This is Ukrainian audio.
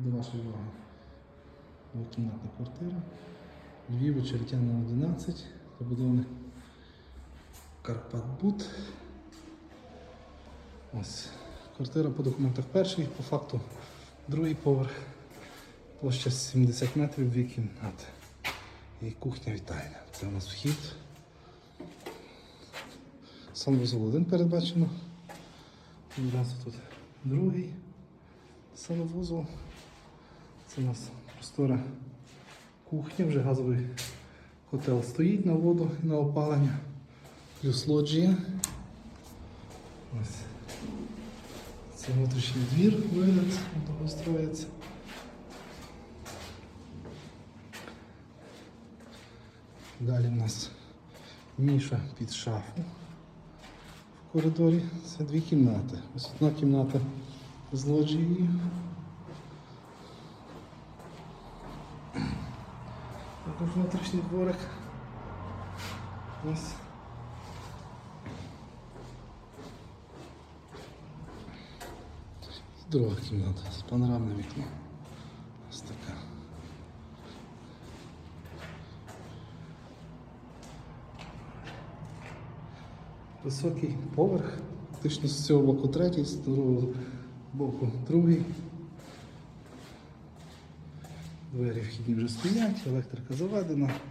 до вашої уваги двокімнатна квартира. Львів, Очеретяна 11, побудований Карпатбут. Ось. Квартира по документах перший, по факту другий поверх. Площа 70 метрів, дві кімнати. І кухня вітальня. Це у нас вхід. Санвузол один передбачено. Одразу тут другий санвузол. Це у нас простора кухня, вже газовий котел стоїть на воду і на опалення. Плюс лоджія. Ось. Це внутрішній двір вигляд, того строїться. Далі в нас ніша під шафу в коридорі. Це дві кімнати. Ось одна кімната з лоджією. Внутрішній дворик. Ось. Друга кімната з панорамним вікном. Ось така. Високий поверх. Фактично з цього боку третій, з другого боку другий. Двері вхідні вже стоять, електрика заведена.